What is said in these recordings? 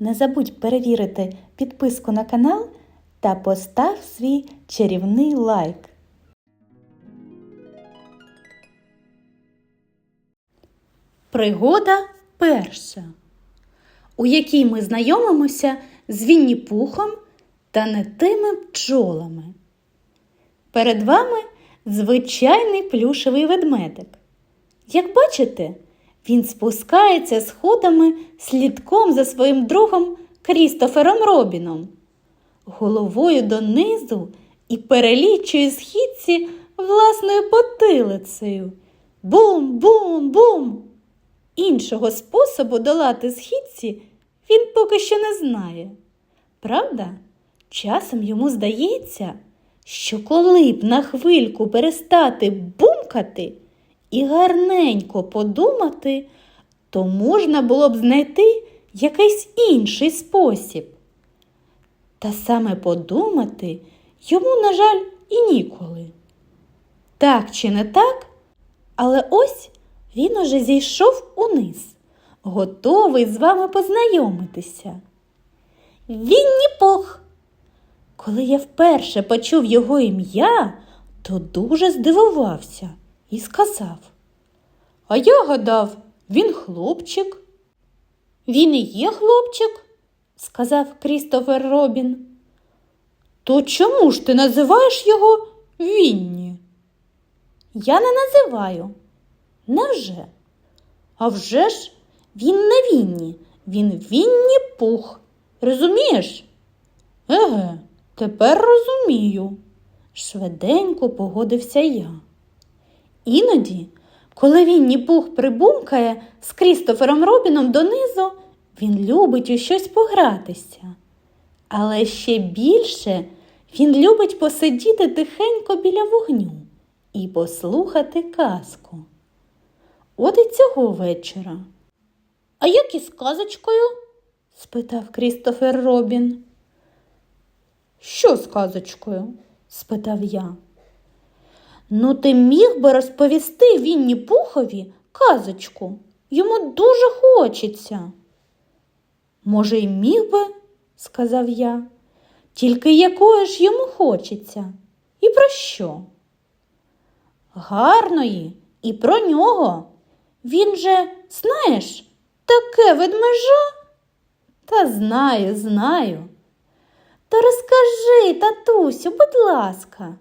Не забудь перевірити підписку на канал та постав свій чарівний лайк. Пригода перша, у якій ми знайомимося з Вінні-Пухом та не тими бджолами. Перед вами звичайний плюшевий ведмедик. Як бачите, він спускається сходами слідком за своїм другом Крістофером Робіном, головою донизу і перелічує східці власною потилицею. Бум-бум-бум! Іншого способу долати східці він поки що не знає. Правда, часом йому здається, що коли б на хвильку перестати бумкати і гарненько подумати, то можна було б знайти якийсь інший спосіб. Та саме подумати йому, на жаль, і ніколи. Так чи не так, але ось він уже зійшов униз, готовий з вами познайомитися. Вінні Пух! Коли я вперше почув його ім'я, то дуже здивувався і сказав. А я гадав, він хлопчик. Він і є хлопчик, сказав Крістофер Робін. То чому ж ти називаєш його Вінні? Я не називаю. Невже? А вже ж він не Вінні, він Вінні Пух. Розумієш? Еге, тепер розумію, швиденько погодився я. Іноді, коли Вінні Пух прибумкає з Крістофером Робіном донизу, він любить у щось погратися. Але ще більше він любить посидіти тихенько біля вогню і послухати казку. От і цього вечора. А як із казочкою? спитав Крістофер Робін. Що з казочкою? спитав я. Ну, ти міг би розповісти Вінні Пухові казочку. Йому дуже хочеться. Може, й міг би, сказав я, тільки якої ж йому хочеться? І про що? Гарної і про нього. Він же, знаєш, таке ведмежа? Та знаю, знаю. То розкажи, татусю, будь ласка,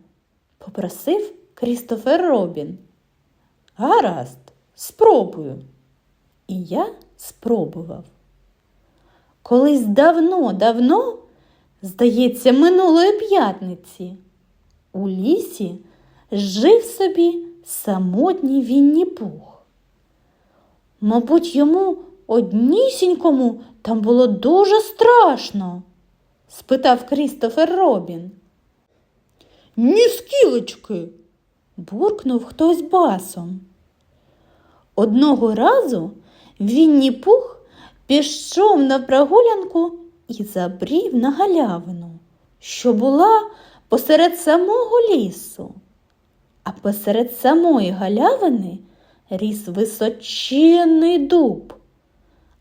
попросив Крістофер Робін. Гаразд, спробую. І я спробував. Колись давно-давно, здається, минулої п'ятниці, у лісі жив собі самотній Вінні Пух. Мабуть, йому однісінькому там було дуже страшно? спитав Крістофер Робін. Ні скілечки, буркнув хтось басом. Одного разу Вінні Пух пішов на прогулянку і забрів на галявину, що була посеред самого лісу. А посеред самої галявини ріс височенний дуб,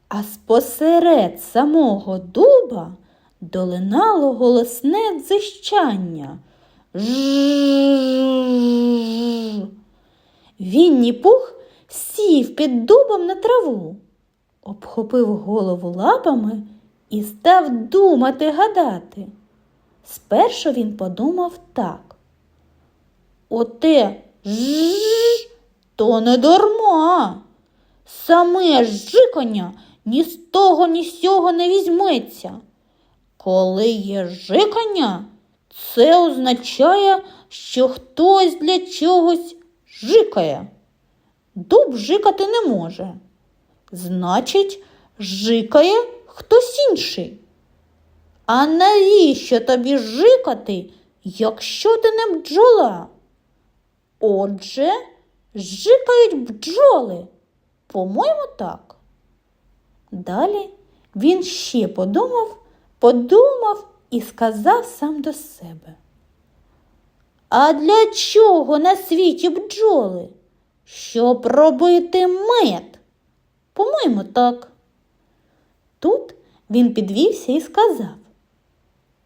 а спосеред самого дуба долинало голосне дзищання. Вінні пух сів під дубом на траву, обхопив голову лапами і став думати гадати. Спершу він подумав так. Оте ж то не дарма. Саме жикання ні з того, ні з сього не візьметься. Коли є жикання, це означає, що хтось для чогось жикає. Дуб жикати не може. Значить, жикає хтось інший. А навіщо тобі жикати, якщо ти не бджола? Отже, жикають бджоли. По-моєму, так. Далі він ще подумав, подумав і сказав сам до себе. А для чого на світі бджоли? Щоб робити мед? По-моєму, так. Тут Він підвівся і сказав.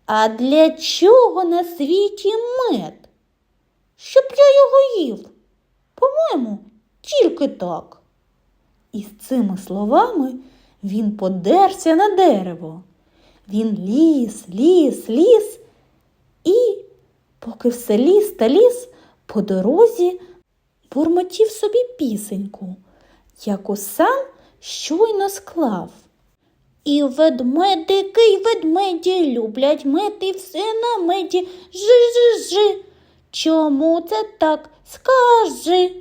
А для чого на світі мед? Щоб я його їв. По-моєму, тільки так. І з цими словами він подерся на дерево. Він ліз, ліз, ліз, і, поки все ліз та ліз, по дорозі бурмотів собі пісеньку, яку сам щойно склав. І ведмедики, й ведмеді люблять мед і все на меді. Жи-жи-жи. Чому це так? Скажи.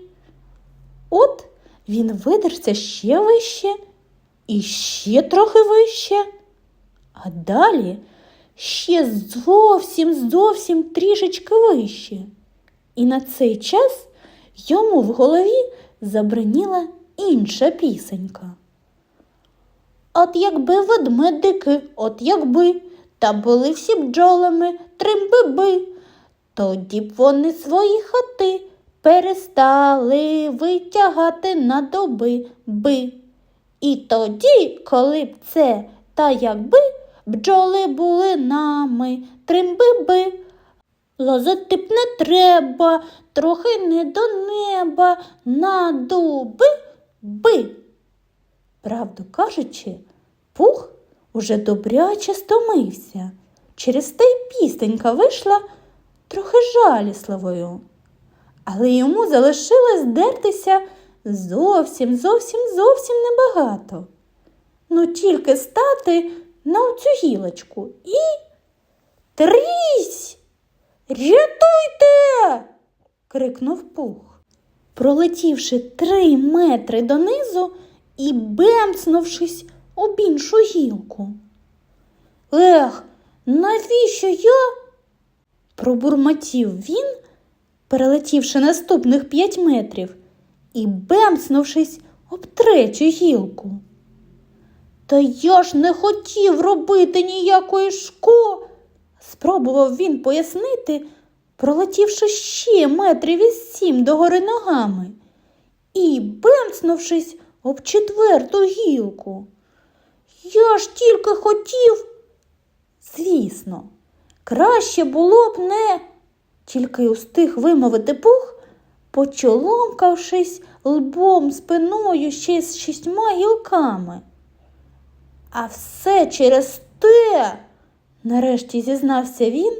От він видерся ще вище і ще трохи вище. А далі ще зовсім зовсім трішечки вище. І на цей час йому в голові забриніла інша пісенька. От якби ведмедики, от якби, та були всі бджолами тримби-би, тоді б вони свої хати перестали витягати на доби би. І тоді, коли б це та якби бджоли були нами, тримби-би. Лозити б не треба, трохи не до неба, на дуби би. Правду кажучи, пух уже добряче стомився. Через те й пістенька вийшла трохи жалісливою. Але йому залишилось дертися зовсім, зовсім, зовсім небагато. Ну тільки стати на оцю гілочку і трісь. Рятуйте. крикнув пух. Пролетівши три метри донизу і бемцнувшись об іншу гілку. Ех, навіщо я? пробурмотів він, перелетівши наступних п'ять метрів і бемцнувшись об третю гілку. Та я ж не хотів робити ніякої шко, спробував він пояснити, пролетівши ще метрів із сім догори ногами і бемцнувшись об четверту гілку. Я ж тільки хотів. Звісно, краще було б не, тільки устиг вимовити пух, почоломкавшись лбом спиною ще з шістьма гілками. А все через те, нарешті зізнався він,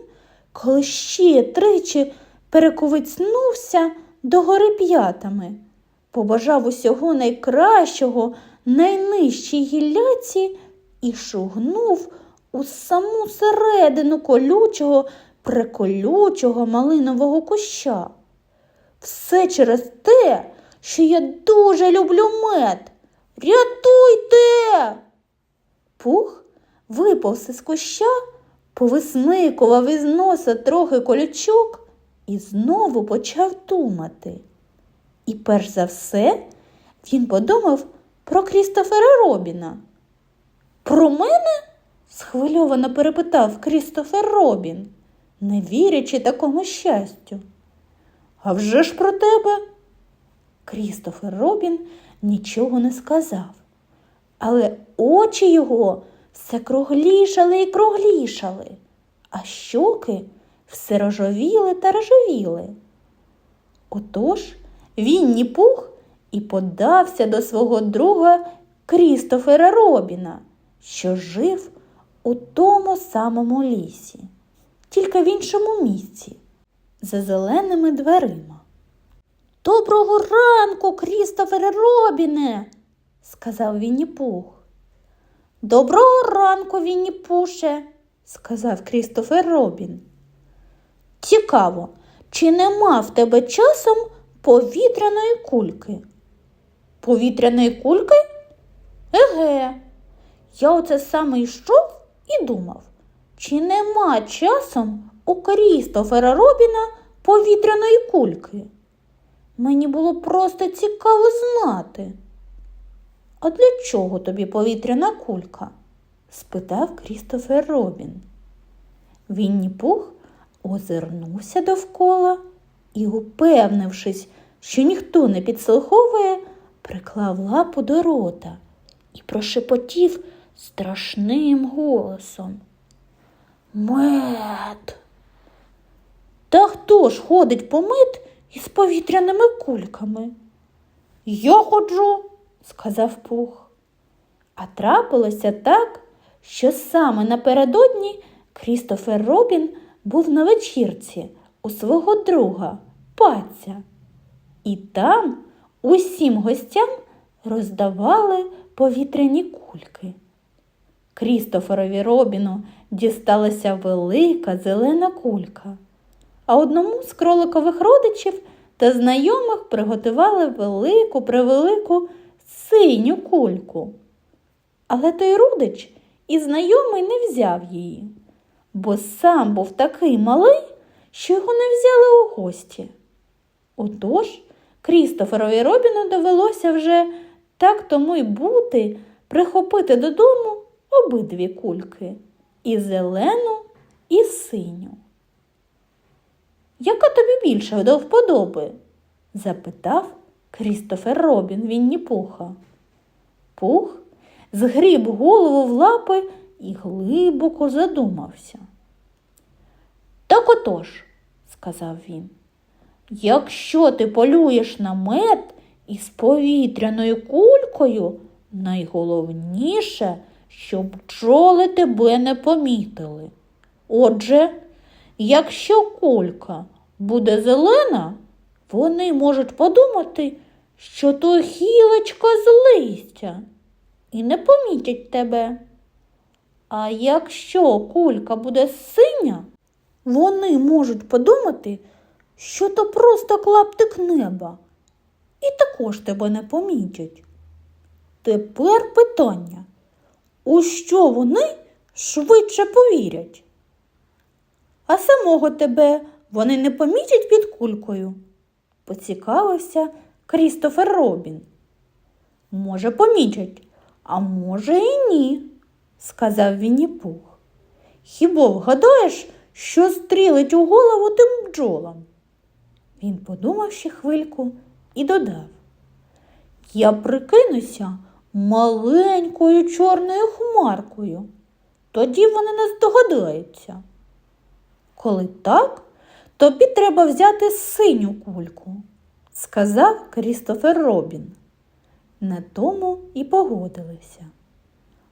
коли ще тричі перековицнувся до гори п'ятами, побажав усього найкращого найнижчій гілляці і шугнув у саму середину колючого, приколючого малинового куща. Все через те, що я дуже люблю мед. Рятуйте! Пух виповз із куща, повисмикував із носа трохи колючок і знову почав думати. І перш за все він подумав про Крістофера Робіна. Про мене? схвильовано перепитав Крістофер Робін, не вірячи такому щастю. А вже ж про тебе? Крістофер Робін нічого не сказав, але очі його все круглішали і круглішали, а щоки все рожовіли та рожевіли. Отож він пух і подався до свого друга Крістофера Робіна, що жив у тому самому лісі, тільки в іншому місці, за зеленими дверима. Доброго ранку, Крістофере Робіне, сказав Вінні-Пух. Доброго ранку, Вінні-Пуше, сказав Крістофер Робін. Цікаво, чи нема в тебе часом повітряної кульки? Повітряної кульки? Еге, я оце саме йшов і думав, чи нема часом у Крістофера Робіна повітряної кульки? Мені було просто цікаво знати. А для чого тобі повітряна кулька? спитав Крістофер Робін. Вінні Пух озирнувся довкола і, упевнившись, що ніхто не підслуховує, приклав лапу до рота і прошепотів страшним голосом. Мед. Та хто ж ходить по мед із повітряними кульками? Я ходжу, сказав пух. А трапилося так, що саме напередодні Крістофер Робін був на вечірці у свого друга паця. І там усім гостям роздавали повітряні кульки. Крістоферові Робіну дісталася велика зелена кулька, а одному з кроликових родичів та знайомих приготували велику превелику синю кульку. Але той родич і знайомий не взяв її, бо сам був такий малий, що його не взяли у гості. Отож, Крістоферові Робіну довелося вже так тому й бути, прихопити додому обидві кульки і зелену, і синю. Яка тобі більше до вподоби? запитав Крістофер Робін Вінні Пуха. Пух згріб голову в лапи і глибоко задумався. Так отож, сказав він, якщо ти полюєш на мед із повітряною кулькою, найголовніше, щоб бджоли тебе не помітили. Отже, якщо кулька буде зелена, вони можуть подумати, що то гілочка з листя і не помітять тебе. А якщо кулька буде синя, вони можуть подумати, що то просто клаптик неба, і також тебе не помітять. Тепер питання, у що вони швидше повірять? А самого тебе вони не помітять під кулькою? поцікавився Крістофер Робін. Може, помітять, а може і ні, сказав Вінні-Пух. Хіба вгадаєш, що стрілить у голову тим бджолам? Він подумав ще хвильку і додав. Я прикинуся маленькою чорною хмаркою. Тоді вони не здогадаються. Коли так, тобі треба взяти синю кульку, сказав Крістофер Робін. На тому і погодилися.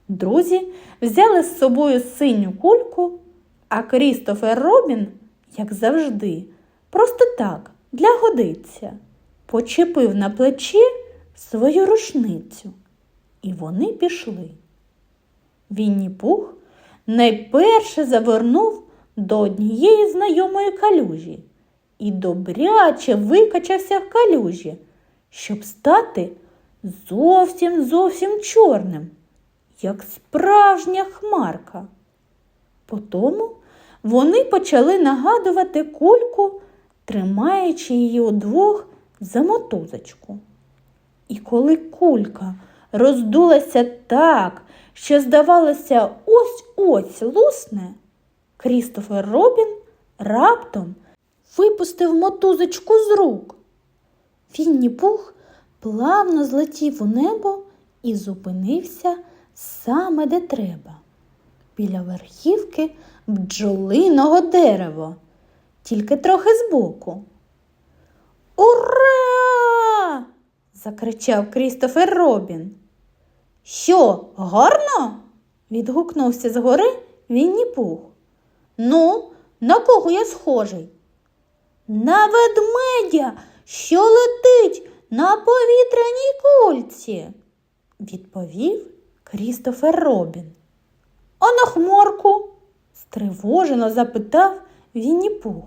Друзі взяли з собою синю кульку, а Крістофер Робін, як завжди, просто так, для годиться, почепив на плечі свою рушницю, і вони пішли. Вінні Пух найперше завернув до однієї знайомої калюжі і добряче викачався в калюжі, щоб стати зовсім зовсім чорним, як справжня хмарка. Потому вони почали нагадувати кульку, тримаючи її удвох за мотузочку. І коли кулька роздулася так, що, здавалося, ось-ось лусне, Крістофер Робін раптом випустив мотузочку з рук. Вінні Пух плавно злетів у небо і зупинився саме де треба, біля верхівки бджолиного дерева, тільки трохи збоку. Ура! закричав Крістофер Робін. Що, гарно? відгукнувся згори Вінні Пух. Ну, на кого я схожий? На ведмедя, що летить на повітряній кульці, відповів Крістофер Робін. А на хмарку? стривожено запитав Вінні Пух.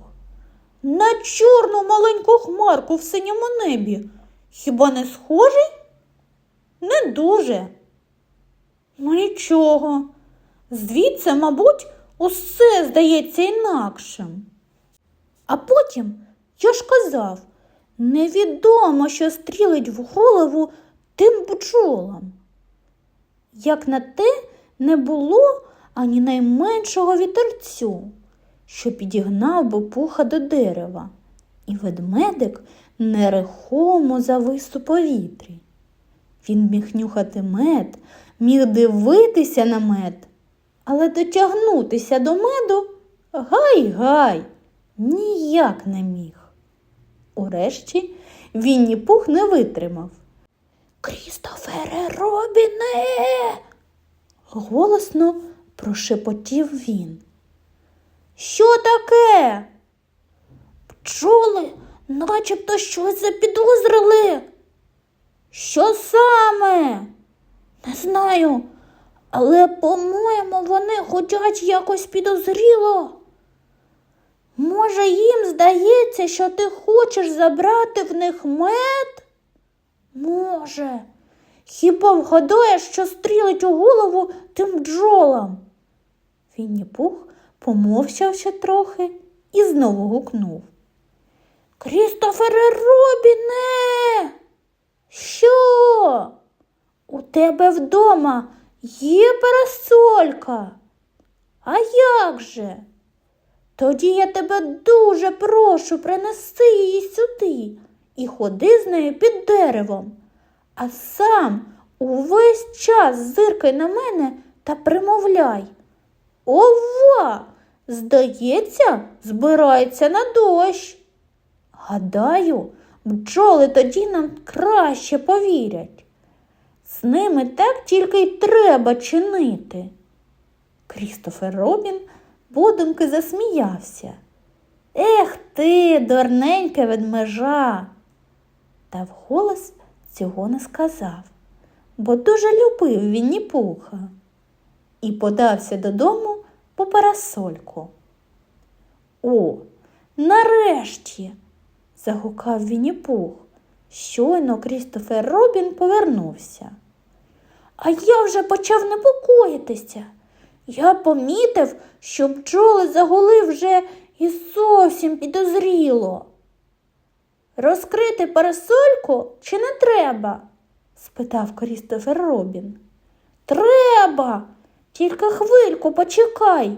На чорну маленьку хмарку в синьому небі. Хіба не схожий? Не дуже. Ну нічого. Звідси, мабуть, усе здається інакшим. А потім я ж казав, невідомо, що стрілить в голову тим бджолам. Як на те не було ані найменшого вітерцю, що підігнав би пуха до дерева, і ведмедик нерухомо завис у повітрі. Він міг нюхати мед, міг дивитися на мед, але дотягнутися до меду гай-гай ніяк не міг. Урешті Вінні Пух не витримав. Крістофере Робіне. голосно прошепотів він. Що таке? Пчоли, начебто щось запідозрили. Що саме? Не знаю, але, по-моєму, вони хочуть якось підозріло. Може, їм здається, що ти хочеш забрати в них мед? Може, хіба вгадаєш, що стрілить у голову тим бджолам? Вінні Пух помовчав ще трохи і знову гукнув. Крістофере Робіне! Що? У тебе вдома є парасолька? А як же? Тоді я тебе дуже прошу принеси її сюди і ходи з нею під деревом, а сам увесь час зиркай на мене та примовляй. Ова! Здається, збирається на дощ. Гадаю, бджоли тоді нам краще повірять. З ними так тільки й треба чинити. Крістофер Робін подумки засміявся. Ех ти, дурненька ведмежа. Та вголос цього не сказав, бо дуже любив Вінні Пуха і подався додому по парасольку. О, нарешті. загукав Вінні-Пух. Щойно Крістофер Робін повернувся. А я вже почав непокоїтися. Я помітив, що бджоли загули вже і зовсім підозріло. Розкрити парасольку чи не треба? спитав Крістофер Робін. Треба, тільки хвильку почекай.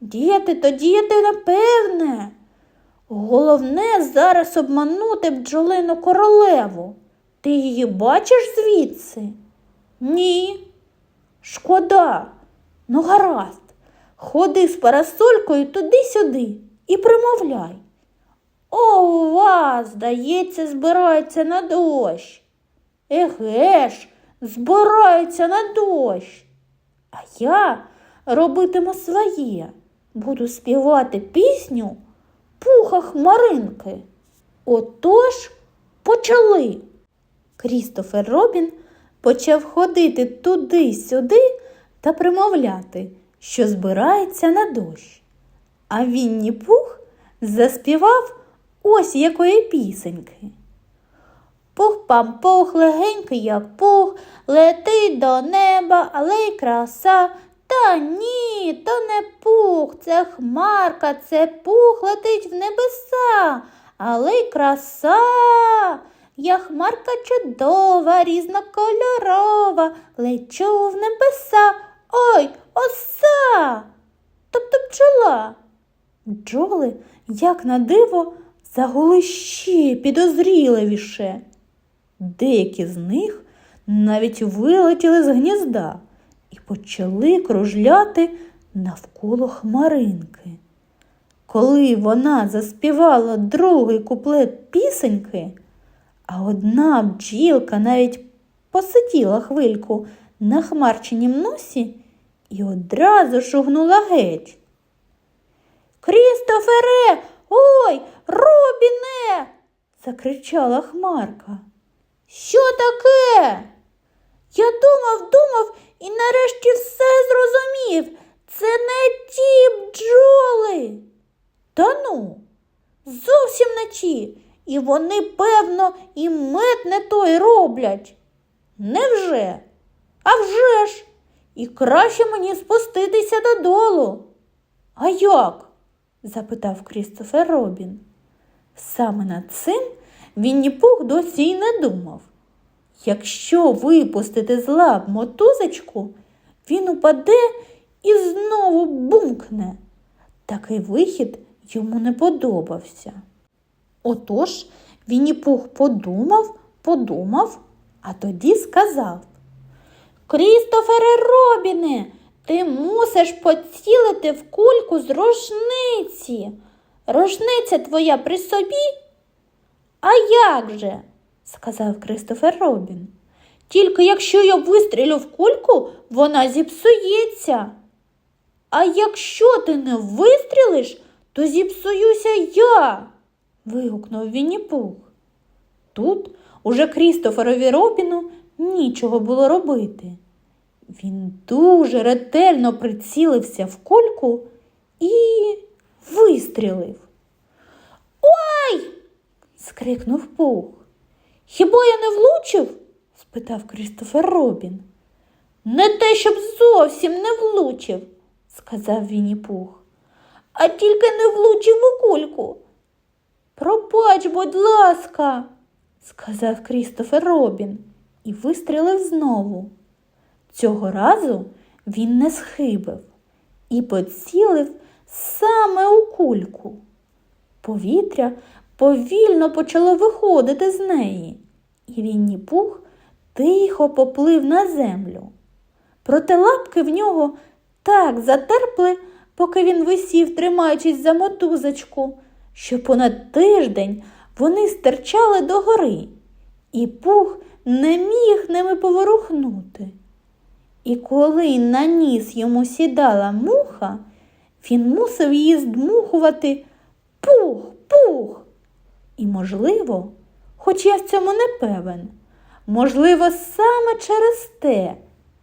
Діяти то діяти напевне. Головне зараз обманути бджолину королеву. Ти її бачиш звідси? Ні. Шкода. Ну, гаразд, ходи з парасолькою туди-сюди і примовляй. Ова, здається, збирається на дощ. Еге ж, збирається на дощ. А я робитиму своє, буду співати пісню пуха хмаринки. Отож почали. Крістофер Робін почав ходити туди-сюди та примовляти, що збирається на дощ. А Вінні Пух заспівав ось якої пісеньки. Пух-пам-пух, легенький, як пух, летить до неба, але й краса. Та ні, то не пух, це хмарка, це пух летить в небеса, але й краса. Я хмарка чудова, різнокольорова, лечу в небеса. Ой, оса. Тобто бджола. Бджоли, як на диво, загули ще підозріливіше. Деякі з них навіть вилетіли з гнізда і почали кружляти навколо хмаринки. Коли вона заспівала другий куплет пісеньки, а одна бджілка навіть посиділа хвильку на хмарченім носі і одразу шугнула геть. Крістофере, ой, Робіне, закричала Хмарка. Що таке? Я думав, думав і нарешті все зрозумів. Це не ті бджоли. Та ну, зовсім не ті. І вони, певно, і мед не той роблять. Невже? А вже ж, і краще мені спуститися додолу. А як? запитав Крістофер Робін. Саме над цим Вінні Пух досі й не думав. Якщо випустити з лап мотузочку, він упаде і знову бумкне. Такий вихід йому не подобався. Отож Вінні Пух подумав, подумав, а тоді сказав Крістофере Робіне, ти мусиш поцілити в кульку з рушниці. Рушниця твоя при собі? А як же? сказав Кристофер Робін. Тільки якщо я вистрілю в кульку, вона зіпсується. А якщо ти не вистрілиш, то зіпсуюся я. вигукнув Вінні-Пух. Тут уже Крістоферові Робіну нічого було робити. Він дуже ретельно прицілився в кульку і вистрілив. Ой! скрикнув Пух. Хіба я не влучив? спитав Крістофер Робін. Не те, щоб зовсім не влучив, сказав Вінні-Пух, а тільки не влучив у кульку. Пробач, будь ласка, сказав Крістофер Робін і вистрілив знову. Цього разу він не схибив і поцілив саме у кульку. Повітря повільно почало виходити з неї, і Вінні Пух тихо поплив на землю. Проте лапки в нього так затерпли, поки він висів, тримаючись за мотузочку, що понад тиждень вони стирчали догори, і пух не міг ними поворухнути. І коли на ніс йому сідала муха, він мусив її здмухувати пух, пух. І, можливо, хоч я в цьому не певен, можливо, саме через те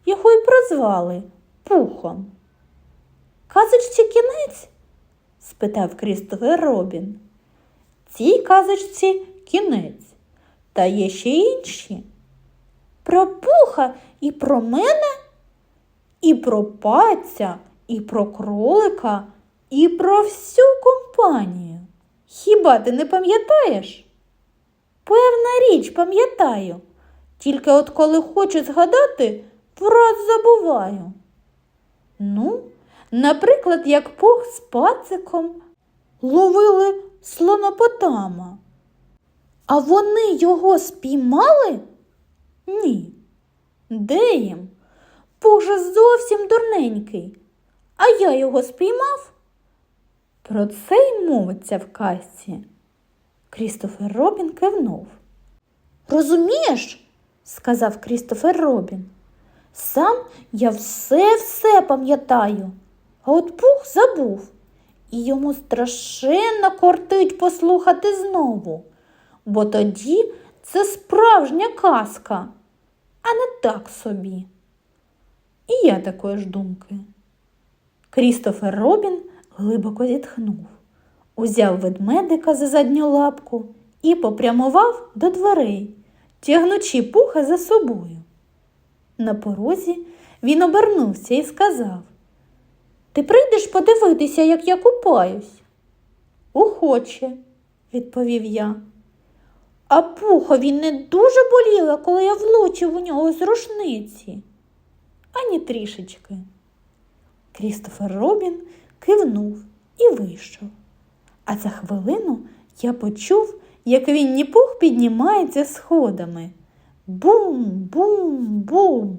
його й прозвали пухом. Казочці кінець? спитав Крістофер Робін. Цій казочці кінець, та є ще інші. Про пуха і про мене, і про паця, і про кролика, і про всю компанію. Хіба ти не пам'ятаєш? Певна річ пам'ятаю, тільки от коли хочу згадати, враз забуваю. Ну, наприклад, як пух з пациком ловили слонопотама. А вони його спіймали? Ні. Де їм? Пух же зовсім дурненький. А я його спіймав? Про це й мовиться в казці. Крістофер Робін кивнув. Розумієш, сказав Крістофер Робін. Сам я все-все пам'ятаю, а от пух забув, і йому страшенно кортить послухати знову, бо тоді це справжня казка, а не так собі. І я такої ж думки. Крістофер Робін глибоко зітхнув, узяв ведмедика за задню лапку і попрямував до дверей, тягнучи пуха за собою. На порозі він обернувся і сказав Ти прийдеш подивитися, як я купаюсь? Охоче, відповів я. А пухові не дуже боліло, коли я влучив у нього з рушниці. Ані трішечки. Крістофер Робін кивнув і вийшов. А за хвилину я почув, як він Пух піднімається сходами. Бум, бум, бум.